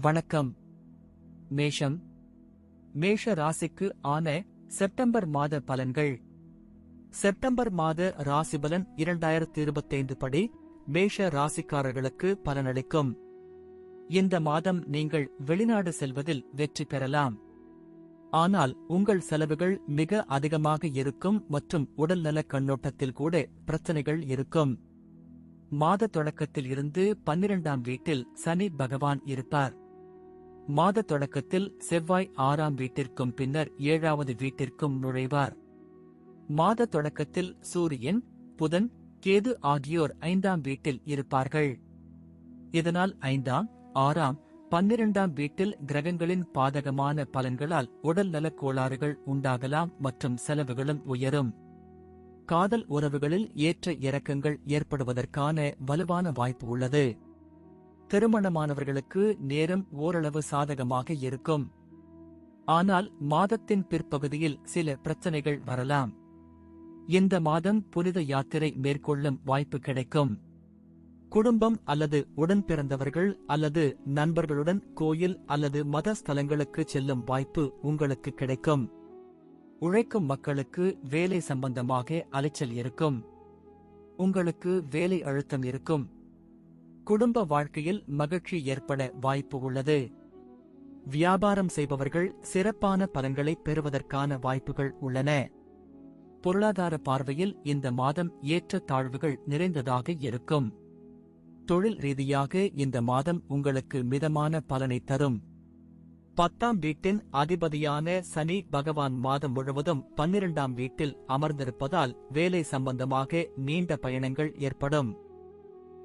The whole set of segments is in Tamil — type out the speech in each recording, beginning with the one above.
வணக்கம். மேஷம். மேஷ ராசிக்கு ஆன செப்டம்பர் மாத பலன்கள். செப்டம்பர் மாத ராசி பலன் இரண்டாயிரத்தி இருபத்தைந்து படி மேஷ ராசிக்காரர்களுக்கு பலனளிக்கும். இந்த மாதம் நீங்கள் வெளிநாடு செல்வதில் வெற்றி பெறலாம். ஆனால் உங்கள் செலவுகள் மிக அதிகமாக இருக்கும் மற்றும் உடல்நல கண்ணோட்டத்தில் கூட பிரச்சனைகள் இருக்கும். மாத தொடக்கத்தில் இருந்து பன்னிரண்டாம் வீட்டில் சனி பகவான் இருப்பார். மாத தொடக்கத்தில் செவ்வாய் ஆறாம் வீட்டிற்கும் பின்னர் ஏழாவது வீட்டிற்கும் நுழைவார். மாத தொடக்கத்தில் சூரியன் புதன் கேது ஆகியோர் ஐந்தாம் வீட்டில் இருப்பார்கள். இதனால் ஐந்தாம் ஆறாம் பன்னிரண்டாம் வீட்டில் கிரகங்களின் பாதகமான பலன்களால் உடல் நலக் கோளாறுகள் உண்டாகலாம் மற்றும் செலவுகளும் உயரும். காதல் உறவுகளில் ஏற்ற இறக்கங்கள் ஏற்படுவதற்கான வலுவான வாய்ப்பு உள்ளது. திருமணமானவர்களுக்கு நேரம் ஓரளவு சாதகமாக இருக்கும். ஆனால் மாதத்தின் பிற்பகுதியில் சில பிரச்சனைகள் வரலாம். இந்த மாதம் புனித யாத்திரை மேற்கொள்ளும் வாய்ப்பு கிடைக்கும். குடும்பம் அல்லது உடன் பிறந்தவர்கள் அல்லது நண்பர்களுடன் கோயில் அல்லது மத ஸ்தலங்களுக்கு செல்லும் வாய்ப்பு உங்களுக்கு கிடைக்கும். உழைக்கும் மக்களுக்கு வேலை சம்பந்தமாக அலைச்சல் இருக்கும். உங்களுக்கு வேலை அழுத்தம் இருக்கும். குடும்ப வாழ்க்கையில் மகிழ்ச்சி ஏற்பட வாய்ப்பு உள்ளது. வியாபாரம் செய்பவர்கள் சிறப்பான பலன்களை பெறுவதற்கான வாய்ப்புகள் உள்ளன. பொருளாதார பார்வையில் இந்த மாதம் ஏற்ற தாழ்வுகள் நிறைந்ததாக இருக்கும். தொழில் ரீதியாக இந்த மாதம் உங்களுக்கு மிதமான பலனை தரும். பத்தாம் வீட்டின் அதிபதியான சனி பகவான் மாதம் முழுவதும் பன்னிரண்டாம் வீட்டில் அமர்ந்திருப்பதால் வேலை சம்பந்தமாக நீண்ட பயணங்கள் ஏற்படும்.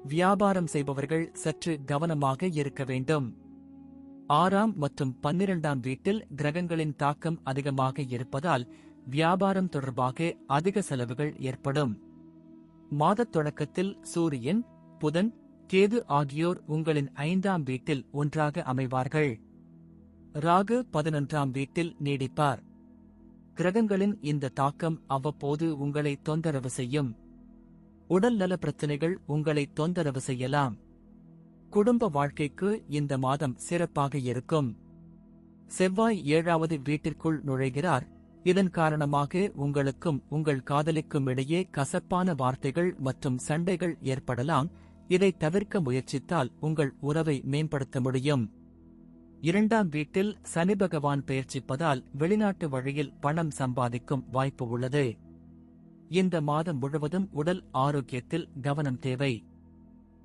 வியாபாரம் செய்பவர்கள் சற்று கவனமாக இருக்க வேண்டும். ஆறாம் மற்றும் பன்னிரண்டாம் வீட்டில் கிரகங்களின் தாக்கம் அதிகமாக இருப்பதால் வியாபாரம் தொடர்பாக அதிக செலவுகள் ஏற்படும். மாதத் தொடக்கத்தில் சூரியன் புதன் கேது ஆகியோர் உங்களின் ஐந்தாம் வீட்டில் ஒன்றாக அமைவார்கள். ராகு பதினொன்றாம் வீட்டில் நீடிப்பார். கிரகங்களின் இந்த தாக்கம் அவ்வப்போது உங்களை தொந்தரவு செய்யும். உடல் நல பிரச்சனைகள் உங்களை தொந்தரவு செய்யலாம். குடும்ப வாழ்க்கைக்கு இந்த மாதம் சிறப்பாக இருக்கும். செவ்வாய் ஏழாவது வீட்டிற்குள் நுழைகிறார். இதன் காரணமாக உங்களுக்கும் உங்கள் காதலிக்கும் இடையே கசப்பான வார்த்தைகள் மற்றும் சண்டைகள் ஏற்படலாம். இதை தவிர்க்க முயற்சித்தால் உங்கள் உறவை மேம்படுத்த முடியும். இரண்டாம் வீட்டில் சனி பகவான் பெயர்ச்சிப்பதால் வெளிநாட்டு வழியில் பணம் சம்பாதிக்கும் வாய்ப்பு உள்ளது. இந்த மாதம் முழுவதும் உடல் ஆரோக்கியத்தில் கவனம் தேவை.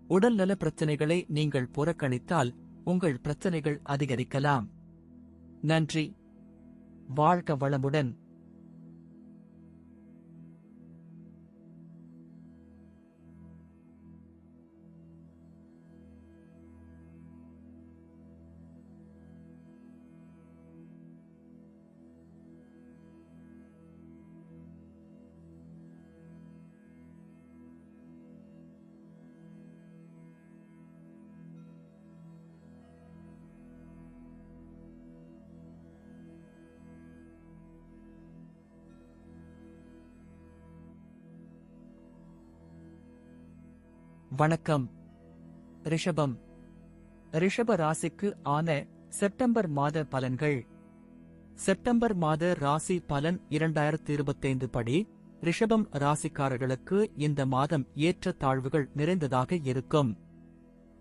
உடல் நல பிரச்சனைகளை நீங்கள் புறக்கணித்தால் உங்கள் பிரச்சனைகள் அதிகரிக்கலாம். நன்றி. வாழ்க வளமுடன். வணக்கம். ரிஷபம். ரிஷப ராசிக்கு ஆன செப்டம்பர் மாத பலன்கள். செப்டம்பர் மாத ராசி பலன் இரண்டாயிரத்தி இருபத்தைந்து படி ரிஷபம் ராசிக்காரர்களுக்கு இந்த மாதம் ஏற்ற தாழ்வுகள் நிறைந்ததாக இருக்கும்.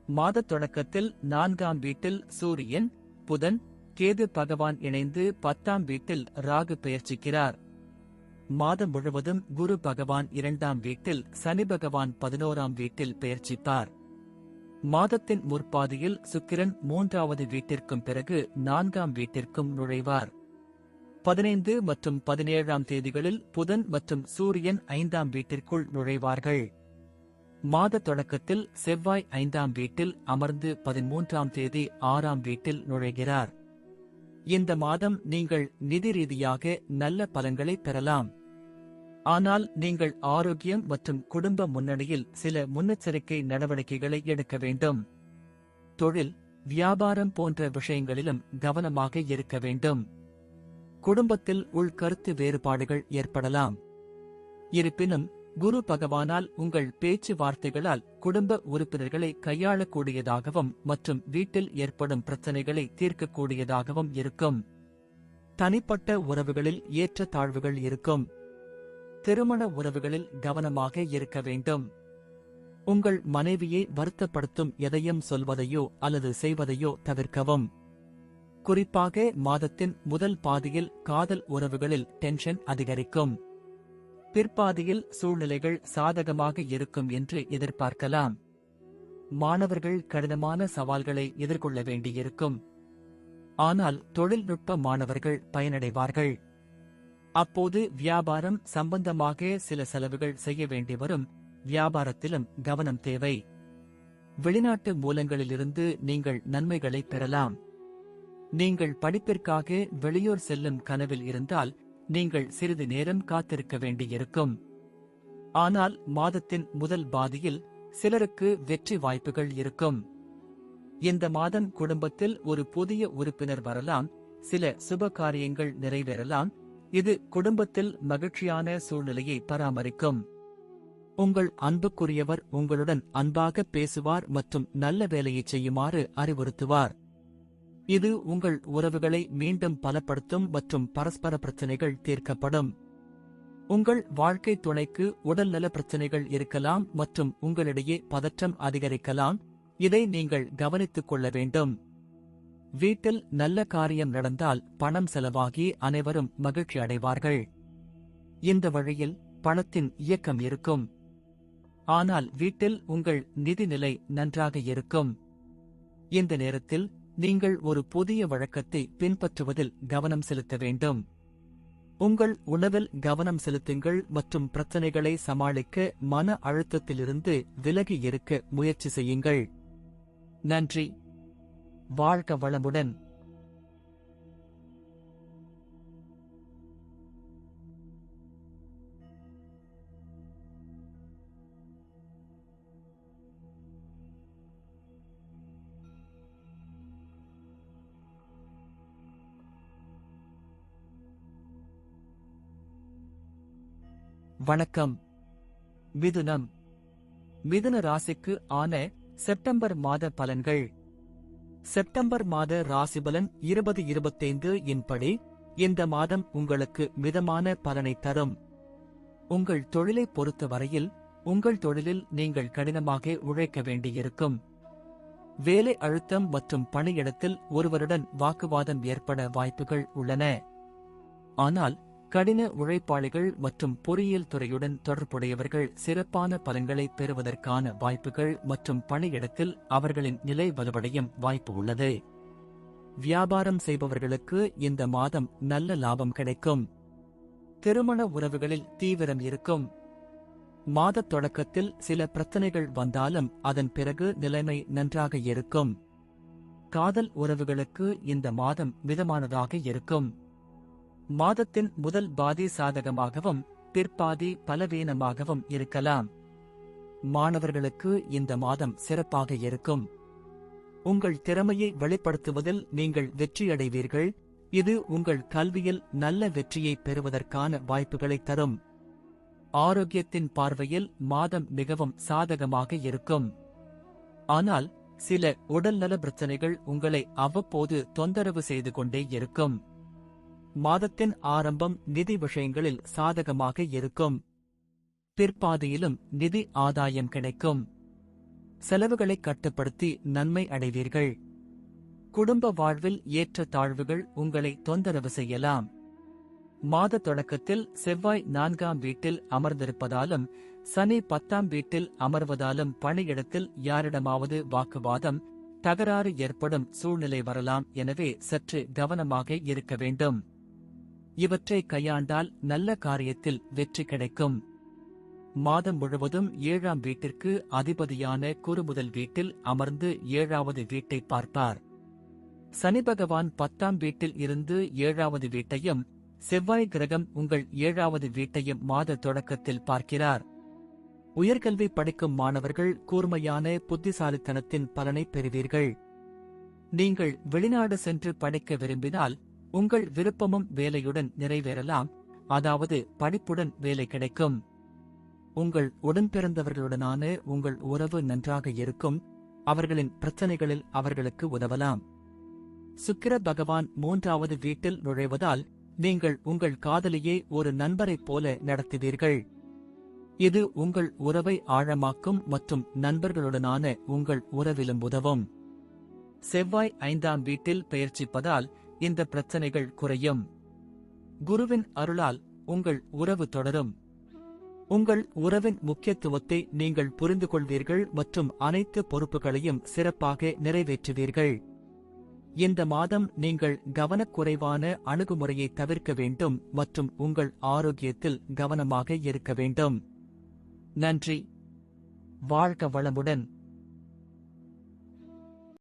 மாதத் தொடக்கத்தில் நான்காம் வீட்டில் சூரியன் புதன் கேது பகவான் இணைந்து பத்தாம் வீட்டில் ராகு பெயர்ச்சிக்கிறார். மாதம் முழுவதும் குரு பகவான் இரண்டாம் வீட்டில் சனி பகவான் பதினோராம் வீட்டில் பெயர்ச்சிப்பார் மாதத்தின் முற்பாதியில் சுக்கிரன் மூன்றாவது வீட்டிற்கும் பிறகு நான்காம் வீட்டிற்கும் நுழைவார். பதினைந்து மற்றும் பதினேழாம் தேதிகளில் புதன் மற்றும் சூரியன் ஐந்தாம் வீட்டிற்குள் நுழைவார்கள். மாத தொடக்கத்தில் செவ்வாய் ஐந்தாம் வீட்டில் அமர்ந்து பதிமூன்றாம் தேதி ஆறாம் வீட்டில் நுழைகிறார். இந்த மாதம் நீங்கள் நிதி ரீதியாக நல்ல பலன்களை பெறலாம். ஆனால் நீங்கள் ஆரோக்கியம் மற்றும் குடும்ப முன்னணியில் சில முன்னெச்சரிக்கை நடவடிக்கைகளை எடுக்க வேண்டும். தொழில் வியாபாரம் போன்ற விஷயங்களிலும் கவனமாக இருக்க வேண்டும். குடும்பத்தில் உள்கருத்து வேறுபாடுகள் ஏற்படலாம். இருப்பினும் குரு பகவானால் உங்கள் பேச்சு வார்த்தைகளால் குடும்ப உறுப்பினர்களை கையாளக்கூடியதாகவும் மற்றும் வீட்டில் ஏற்படும் பிரச்சனைகளை தீர்க்கக்கூடியதாகவும் இருக்கும். தனிப்பட்ட உறவுகளில் ஏற்ற தாழ்வுகள் இருக்கும். திருமண உறவுகளில் கவனமாக இருக்க வேண்டும். உங்கள் மனைவியை வருத்தப்படுத்தும் எதையும் சொல்வதையோ அல்லது செய்வதையோ தவிர்க்கவும். குறிப்பாக மாதத்தின் முதல் பாதியில் காதல் உறவுகளில் டென்ஷன் அதிகரிக்கும். பிற்பாதியில் சூழ்நிலைகள் சாதகமாக இருக்கும் என்று எதிர்பார்க்கலாம். மாணவர்கள் கடினமான சவால்களை எதிர்கொள்ள வேண்டியிருக்கும். ஆனால் தொழில்நுட்ப மாணவர்கள் பயனடைவார்கள். அப்போது வியாபாரம் சம்பந்தமாக சில செலவுகள் செய்ய வேண்டி வரும். வியாபாரத்திலும் கவனம் தேவை. வெளிநாட்டு மூலங்களிலிருந்து நீங்கள் நன்மைகளை பெறலாம். நீங்கள் படிப்பிற்காக வெளியூர் செல்லும் கனவில் இருந்தால் நீங்கள் சிறிது நேரம் காத்திருக்க வேண்டியிருக்கும். ஆனால் மாதத்தின் முதல் பாதியில் சிலருக்கு வெற்றி வாய்ப்புகள் இருக்கும். இந்த மாதம் குடும்பத்தில் ஒரு புதிய உறுப்பினர் வரலாம் சில சுப காரியங்கள் நிறைவேறலாம் இது குடும்பத்தில் மகிழ்ச்சியான சூழ்நிலையை பராமரிக்கும். உங்கள் அன்புக்குரியவர் உங்களுடன் அன்பாக பேசுவார் மற்றும் நல்ல வேலையை செய்யுமாறு அறிவுறுத்துவார். இது உங்கள் உறவுகளை மீண்டும் பலப்படுத்தும் மற்றும் பரஸ்பர பிரச்சனைகள் தீர்க்கப்படும். உங்கள் வாழ்க்கை துணைக்கு உடல்நல பிரச்சனைகள் இருக்கலாம் மற்றும் உங்களிடையே பதற்றம் அதிகரிக்கலாம். இதை நீங்கள் கவனித்துக் கொள்ள வேண்டும். வீட்டில் நல்ல காரியம் நடந்தால் பணம் செலவாகி அனைவரும் மகிழ்ச்சி அடைவார்கள். இந்த வழியில் பணத்தின் இயக்கம் இருக்கும். ஆனால் வீட்டில் உங்கள் நிதிநிலை நன்றாக இருக்கும். இந்த நேரத்தில் நீங்கள் ஒரு புதிய வழக்கத்தை பின்பற்றுவதில் கவனம் செலுத்த வேண்டும். உங்கள் உணவில் கவனம் செலுத்துங்கள் மற்றும் பிரச்சனைகளை சமாளிக்க மன அழுத்தத்திலிருந்து விலகி இருக்க முயற்சி செய்யுங்கள். நன்றி. வாழ்க வளமுடன். வணக்கம். மிதுனம். மிதுன ராசிக்கு ஆன செப்டம்பர் மாத பலன்கள். செப்டம்பர் மாத ராசிபலன் இருபது இருபத்தைந்து இன்படி இந்த மாதம் உங்களுக்கு மிதமான பலனை தரும். உங்கள் தொழிலை பொறுத்த வரையில் உங்கள் தொழிலில் நீங்கள் கடினமாக உழைக்க வேண்டியிருக்கும். வேலை அழுத்தம் மற்றும் பணியிடத்தில் ஒருவருடன் வாக்குவாதம் ஏற்பட வாய்ப்புகள் உள்ளன. ஆனால் கடின உழைப்பாளிகள் மற்றும் பொறியியல் துறையுடன் தொடர்புடையவர்கள் சிறப்பான பலன்களை பெறுவதற்கான வாய்ப்புகள் மற்றும் பணியிடத்தில் அவர்களின் நிலை வலுவடையும் வாய்ப்பு உள்ளது. வியாபாரம் செய்பவர்களுக்கு இந்த மாதம் நல்ல லாபம் கிடைக்கும். திருமண உறவுகளில் தீவிரம் இருக்கும். மாதத் தொடக்கத்தில் சில பிரச்சனைகள் வந்தாலும் அதன் பிறகு நிலைமை நன்றாக இருக்கும். காதல் உறவுகளுக்கு இந்த மாதம் மிதமானதாக இருக்கும். மாதத்தின் முதல் பாதி சாதகமாகவும் பிற்பாதி பலவீனமாகவும் இருக்கலாம். மாணவர்களுக்கு இந்த மாதம் சிறப்பாக இருக்கும். உங்கள் திறமையை வெளிப்படுத்துவதில் நீங்கள் வெற்றியடைவீர்கள். இது உங்கள் கல்வியில் நல்ல வெற்றியை பெறுவதற்கான வாய்ப்புகளை தரும். ஆரோக்கியத்தின் பார்வையில் மாதம் மிகவும் சாதகமாக இருக்கும். ஆனால் சில உடல்நல பிரச்சனைகள் உங்களை அவ்வப்போது தொந்தரவு செய்து கொண்டே இருக்கும். மாதத்தின் ஆரம்பம் நிதி விஷயங்களில் சாதகமாக இருக்கும். பிற்பாதையிலும் நிதி ஆதாயம் கிடைக்கும். செலவுகளை கட்டுப்படுத்தி நன்மை அடைவீர்கள். குடும்ப வாழ்வில் ஏற்ற தாழ்வுகள் உங்களை தொந்தரவு செய்யலாம். மாத தொடக்கத்தில் செவ்வாய் நான்காம் வீட்டில் அமர்ந்திருப்பதாலும் சனி பத்தாம் வீட்டில் அமர்வதாலும் பணியிடத்தில் யாரிடமாவது வாக்குவாதம் தகராறு ஏற்படும் சூழ்நிலை வரலாம். எனவே சற்று கவனமாக இருக்க வேண்டும். இவற்றை கையாண்டால் நல்ல காரியத்தில் வெற்றி கிடைக்கும். மாதம் முழுவதும் ஏழாம் வீட்டிற்கு அதிபதியான குறுமுதல் வீட்டில் அமர்ந்து ஏழாவது வீட்டை பார்ப்பார். சனி பகவான் பத்தாம் வீட்டில் இருந்து ஏழாவது வீட்டையும் செவ்வாய் கிரகம் உங்கள் ஏழாவது வீட்டையும் மாத தொடக்கத்தில் பார்க்கிறார். உயர்கல்வி படிக்கும் மாணவர்கள் கூர்மையான புத்திசாலித்தனத்தின் பலனை பெறுவீர்கள். நீங்கள் வெளிநாடு சென்று படிக்க விரும்பினால் உங்கள் விருப்பமும் வேலையுடன் நிறைவேறலாம். அதாவது படிப்புடன் வேலை கிடைக்கும். உங்கள் உடன்பிறந்தவர்களுடனான உங்கள் உறவு நன்றாக இருக்கும். அவர்களின் பிரச்சனைகளில் அவர்களுக்கு உதவலாம். சுக்கிர பகவான் மூன்றாவது வீட்டில் நுழைவதால் நீங்கள் உங்கள் காதலியை ஒரு நண்பரைப் போல நடத்துவீர்கள். இது உங்கள் உறவை ஆழமாக்கும் மற்றும் நண்பர்களுடனான உங்கள் உறவிலும் உதவும். செவ்வாய் ஐந்தாம் வீட்டில் பெயர்ச்சிப்பதால் இந்த பிரச்சனைகள் குறையும். குருவின் அருளால் உங்கள் உறவு தொடரும். உங்கள் உறவின் முக்கியத்துவத்தை நீங்கள் புரிந்து கொள்வீர்கள் மற்றும் அனைத்து பொறுப்புகளையும் சிறப்பாக நிறைவேற்றுவீர்கள். இந்த மாதம் நீங்கள் கவனக்குறைவான அணுகுமுறையை தவிர்க்க வேண்டும் மற்றும் உங்கள் ஆரோக்கியத்தில் கவனமாக இருக்க வேண்டும். நன்றி. வாழ்க வளமுடன்.